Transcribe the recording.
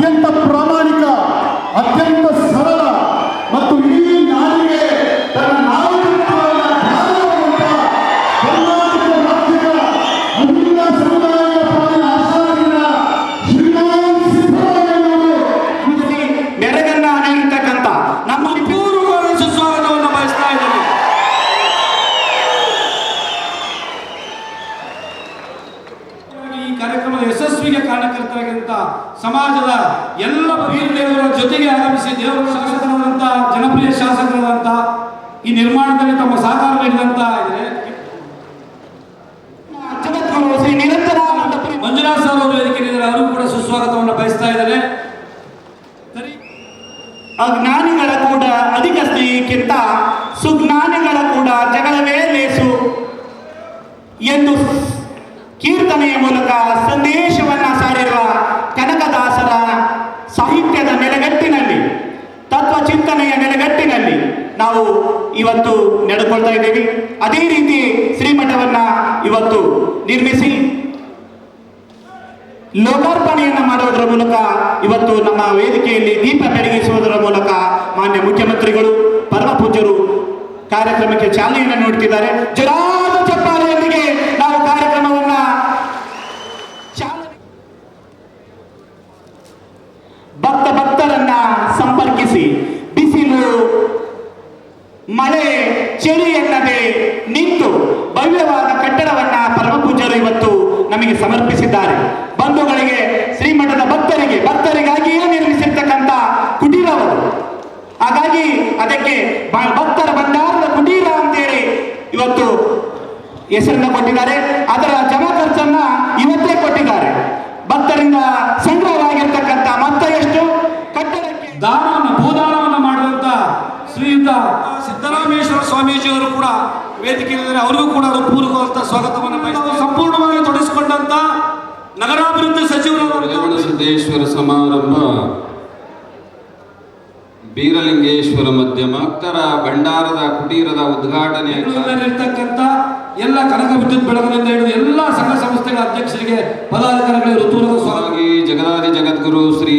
День ಸಮಾಜದ ಎಲ್ಲ ವೀರದೇವರ ಜೊತೆಗೆ ಆಗಮಿಸಿ ದೇವರ ಶಾಸಕರಾದಂಥ ಜನಪ್ರಿಯ ಶಾಸಕರಾದಂಥ ಈ ನಿರ್ಮಾಣದಲ್ಲಿ ತಮ್ಮ ಸಹಕಾರ ನೀಡಿದಂಥ ಇದೆ ಜಗದ್ಗುರು ಶ್ರೀ ನಿರಂಜನಾನಂದ ಮಂಜುನಾಥ್ ಸರ್ ಅವರು ವೇದಿಕೆ ನೀಡಿದರೆ ಅವರು ಕೂಡ ಸುಸ್ವಾಗತವನ್ನು ಬಯಸ್ತಾ ಇದ್ದಾರೆ. ಅಜ್ಞಾನಿಗಳ ಕೂಡ ಅಧಿಕ ಸ್ನೇಹಕ್ಕಿಂತ ಸುಜ್ಞಾನಿಗಳ ಕೂಡ ಜಗಳವೇ ಲೇಸು ಎಂದು ಕೀರ್ತನೆಯ ಮೂಲಕ ಸಂದೇಶವನ್ನ ನಾವು ಇವತ್ತು ನಡೆದುಕೊಳ್ತಾ ಇದ್ದೇವೆ. ಅದೇ ರೀತಿ ಶ್ರೀಮಠವನ್ನ ಇವತ್ತು ನಿರ್ಮಿಸಿ ಲೋಕಾರ್ಪಣೆಯನ್ನು ಮಾಡುವುದರ ಮೂಲಕ ಇವತ್ತು ನಮ್ಮ ವೇದಿಕೆಯಲ್ಲಿ ದೀಪ ಬೆಳಗಿಸುವುದರ ಮೂಲಕ ಮಾನ್ಯ ಮುಖ್ಯಮಂತ್ರಿಗಳು, ಪರಮ ಪೂಜ್ಯರು ಕಾರ್ಯಕ್ರಮಕ್ಕೆ ಚಾಲನೆಯನ್ನು ನೀಡುತ್ತಿದ್ದಾರೆ ಜೋರಾದ ಚಪ್ಪಾಲೆಯೊಂದಿಗೆ ನಾವು ಕಾರ್ಯಕ್ರಮವನ್ನ ಭಕ್ತ ಭಕ್ತರನ್ನ ಸಂಪರ್ಕಿಸಿ ಮಳೆ ಚಳಿ ಎನ್ನದೆ ನಿಂತು ಭವ್ಯವಾದ ಕಟ್ಟಡವನ್ನ ಪರಮಪೂಜರು ಇವತ್ತು ನಮಗೆ ಸಮರ್ಪಿಸಿದ್ದಾರೆ. ಬಂಧುಗಳಿಗೆ, ಶ್ರೀಮಠದ ಭಕ್ತರಿಗೆ, ಭಕ್ತರಿಗಾಗಿಯೇ ನಿರ್ಮಿಸಿರ್ತಕ್ಕಂಥ ಕುಟೀರವರು ಹಾಗಾಗಿ ಅದಕ್ಕೆ ಭಕ್ತರ ಭಂಡಾರದ ಕುಟೀರ ಅಂತೇಳಿ ಇವತ್ತು ಹೆಸರನ್ನ ಕೊಟ್ಟಿದ್ದಾರೆ. ಅದರ ಸಿದ್ದರಾಮೇಶ್ವರ ಸ್ವಾಮೀಜಿಯವರು ಕೂಡ ವೇದಿಕೆಯಲ್ಲಿದ್ದಾರೆ ಅವರಿಗೂ ಕೂಡ ಪೂರ್ವಕವಾದ ಸ್ವಾಗತವನ್ನು ಸಂಪೂರ್ಣವಾಗಿ ತೊಡಗಿಸಿಕೊಂಡಂತ ನಗರಾಭಿವೃದ್ಧಿ ಸಚಿವರಾದ ಸಿದ್ದೇಶ್ವರ ಸಮಾರಂಭ ಬೀರಲಿಂಗೇಶ್ವರ ಮಧ್ಯಮ ಭಕ್ತರ ಭಂಡಾರದ ಕುಟೀರದ ಉದ್ಘಾಟನೆ ಇರ್ತಕ್ಕಂಥ ಎಲ್ಲ ಕನಕ ವಿದ್ಯುತ್ ಬೆಳಗಿನಿಂದ ಹಿಡಿದು ಎಲ್ಲ ಸಂಘ ಸಂಸ್ಥೆಗಳ ಅಧ್ಯಕ್ಷರಿಗೆ ಪದಾಧಿಕಾರಿಗಳಿಗೆ ಋತುರ ಸ್ವಾಮಿ ಜಗದಾದಿ ಜಗದ್ಗುರು ಶ್ರೀ